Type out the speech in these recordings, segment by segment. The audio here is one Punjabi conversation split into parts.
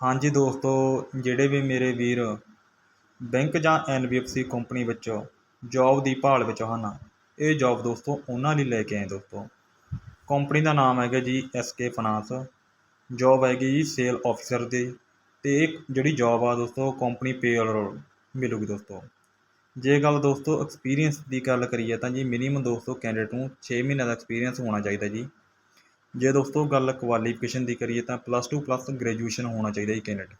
ਹਾਂਜੀ ਦੋਸਤੋ, ਜਿਹੜੇ ਵੀ ਮੇਰੇ ਵੀਰ ਬੈਂਕ ਜਾਂ N B F C company ਵਿੱਚ ਜੌਬ ਦੀ ਭਾਲ ਵਿੱਚ ਹਨ, ਇਹ ਜੌਬ ਦੋਸਤੋ ਉਹਨਾਂ ਲਈ ਲੈ ਕੇ ਆਏ ਦੋਸਤੋ। ਕੰਪਨੀ ਦਾ ਨਾਮ ਹੈਗਾ G S K finance. Job ਹੈਗੀ ਜੀ ਸੇਲ ਆਫਿਸਰ ਦੀ ਅਤੇ ਇਹ ਜਿਹੜੀ ਜੌਬ ਆ ਦੋਸਤੋ ਕੰਪਨੀ ਪੇਰੋਲ ਮਿਲੂਗੀ ਦੋਸਤੋ। ਜੇ ਗੱਲ ਦੋਸਤੋ, ਐਕਸਪੀਰੀਅੰਸ ਦੀ ਗੱਲ ਕਰੀਏ ਤਾਂ ਜੀ ਮਿਨੀਮਮ ਦੋਸਤੋ ਕੈਂਡੀਡੇਟ ਨੂੰ 6 ਮਹੀਨਿਆਂ ਦਾ ਐਕਸਪੀਰੀਅੰਸ ਹੋਣਾ ਚਾਹੀਦਾ ਜੀ। ਜੇ ਦੋਸਤੋ ਗੱਲ ਕੁਆਲੀਫਿਕੇਸ਼ਨ ਦੀ ਕਰੀਏ ਤਾਂ ਪਲੱਸ ਟੂ ਪਲੱਸ ਗ੍ਰੈਜੂਏਸ਼ਨ ਹੋਣਾ ਚਾਹੀਦਾ ਜੀ ਕੈਂਡੀਡੇਟ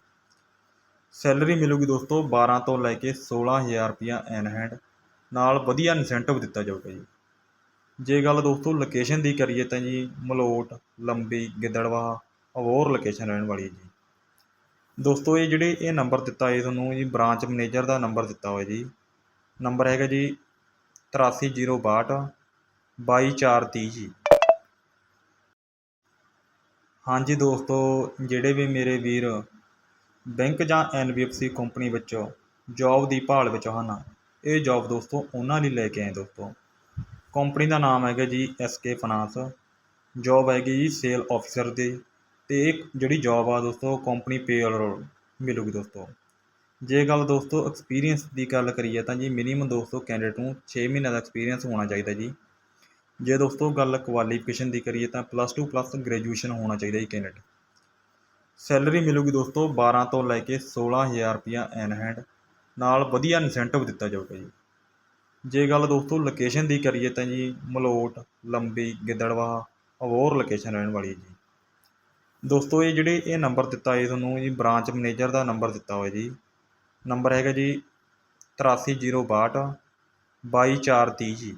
ਸੈਲਰੀ ਮਿਲੂਗੀ ਦੋਸਤੋ 12 ਤੋਂ ਲੈ ਕੇ 16000 ਰੁਪਇਆ ਐਨ ਹੈਂਡ ਨਾਲ ਵਧੀਆ ਇਨਸੈਂਟਿਵ ਦਿੱਤਾ ਜਾਊਗਾ ਜੀ। ਜੇ ਗੱਲ ਦੋਸਤੋ ਲੋਕੇਸ਼ਨ ਦੀ ਕਰੀਏ ਤਾਂ ਜੀ ਮਲੋਟ, ਲੰਬੀ, ਗਿੱਦੜਵਾਹਾ, ਅਬੋਹਰ ਲੋਕੇਸ਼ਨ ਰਹਿਣ ਵਾਲੀ ਹੈ ਜੀ। ਦੋਸਤੋ ਇਹ ਜਿਹੜੇ ਇਹ ਨੰਬਰ ਦਿੱਤਾ ਹੈ ਤੁਹਾਨੂੰ ਜੀ ਬ੍ਰਾਂਚ ਮੈਨੇਜਰ ਦਾ ਨੰਬਰ ਦਿੱਤਾ ਹੋਇਆ ਜੀ। ਨੰਬਰ ਹੈਗਾ ਜੀ 83062 22430 ਜੀ। ਹਾਂਜੀ ਦੋਸਤੋ, ਜਿਹੜੇ ਵੀ ਮੇਰੇ ਵੀਰ ਬੈਂਕ ਜਾਂ N B F C company ਵਿੱਚ ਜੌਬ ਦੀ ਭਾਲ ਵਿੱਚ ਹਨ, ਇਹ ਜੌਬ ਦੋਸਤੋ ਉਹਨਾਂ ਲਈ ਲੈ ਕੇ ਆਏ ਦੋਸਤੋ। ਕੰਪਨੀ ਦਾ ਨਾਮ ਹੈਗਾ G S K finance job ਹੈਗੀ ਜੀ ਸੇਲ ਆਫਿਸਰ ਦੀ ਅਤੇ ਇਹ ਜਿਹੜੀ ਜੌਬ ਆ ਦੋਸਤੋ ਕੰਪਨੀ ਪੇਰੋਲ ਮਿਲੂਗੀ ਦੋਸਤੋ। ਜੇ ਗੱਲ ਦੋਸਤੋ ਐਕਸਪੀਰੀਅੰਸ ਦੀ ਗੱਲ ਕਰੀਏ ਤਾਂ ਜੀ ਮਿਨੀਮਮ ਦੋਸਤੋ ਕੈਂਡੀਡੇਟ ਨੂੰ 6 ਮਹੀਨਿਆਂ ਦਾ ਐਕਸਪੀਰੀਅੰਸ ਹੋਣਾ ਚਾਹੀਦਾ ਜੀ। ਜੇ ਦੋਸਤੋ ਗੱਲ ਕੁਆਲੀਫਿਕੇਸ਼ਨ ਦੀ ਕਰੀਏ ਤਾਂ ਪਲੱਸ ਟੂ ਪਲੱਸ ਗ੍ਰੈਜੂਏਸ਼ਨ ਹੋਣਾ ਚਾਹੀਦਾ ਜੀ ਕੈਂਡੀਡੇਟ ਸੈਲਰੀ ਮਿਲੂਗੀ ਦੋਸਤੋ 12 ਤੋਂ ਲੈ ਕੇ 16000 ਰੁਪਇਆ ਐਨ ਹੈਂਡ ਨਾਲ ਵਧੀਆ ਇਨਸੈਂਟਿਵ ਦਿੱਤਾ ਜਾਊਗਾ ਜੀ। ਜੇ ਗੱਲ ਦੋਸਤੋ ਲੋਕੇਸ਼ਨ ਦੀ ਕਰੀਏ ਤਾਂ ਜੀ ਮਲੋਟ, ਲੰਬੀ ਗਿੱਦੜਵਾਹਾ ਅਬੋਹਰ ਲੋਕੇਸ਼ਨ ਰਹਿਣ ਵਾਲੀ ਹੈ ਜੀ। ਦੋਸਤੋ ਇਹ ਜਿਹੜੇ ਇਹ ਨੰਬਰ ਦਿੱਤਾ ਹੈ ਤੁਹਾਨੂੰ ਜੀ ਬ੍ਰਾਂਚ ਮੈਨੇਜਰ ਦਾ ਨੰਬਰ ਦਿੱਤਾ ਹੋਇਆ ਜੀ। ਨੰਬਰ ਹੈਗਾ ਜੀ 83062 22430 ਜੀ।